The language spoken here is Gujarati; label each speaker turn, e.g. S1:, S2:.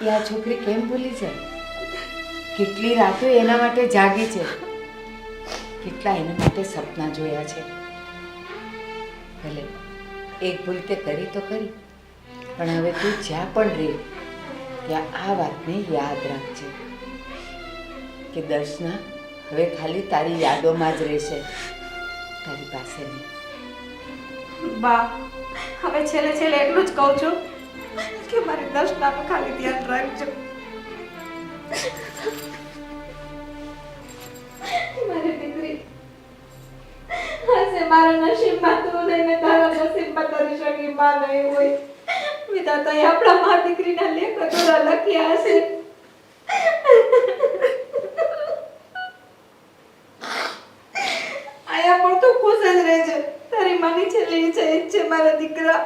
S1: એ આ છોકરી કેમ ભૂલી જાય? કેટલી રાતો એના માટે જાગી છે? કેટલા એના માટે સપના જોયા છે? ભલે, એક ભૂલ તે કરી તો કરી, પણ હવે તું જ્યાં પણ રહે, ત્યાં આ વાતને યાદ રાખજે કે દર્શના, હવે ખાલી તારી યાદોમાં જ રહેશે, તારી પાસે નહીં
S2: બા, હવે છેલ્લે છેલ્લે એટલું જ કહું છું. કે મારી દર્શનાનું ખાલી ધ્યાન રાખજો. મારી દીકરી હશે મારા નસીબમાં તું નહીં ને તારા નસીબમાં તારી સગી માં નહીં હોય. વિધાતાએ આપણા મા દીકરીના લેખ અધૂરા લખ્યા હશે. આયા પણ તું ખુશ જ રહેજે. તારી માની છેલ્લી ઈચ્છા એ છે મારા દીકરા.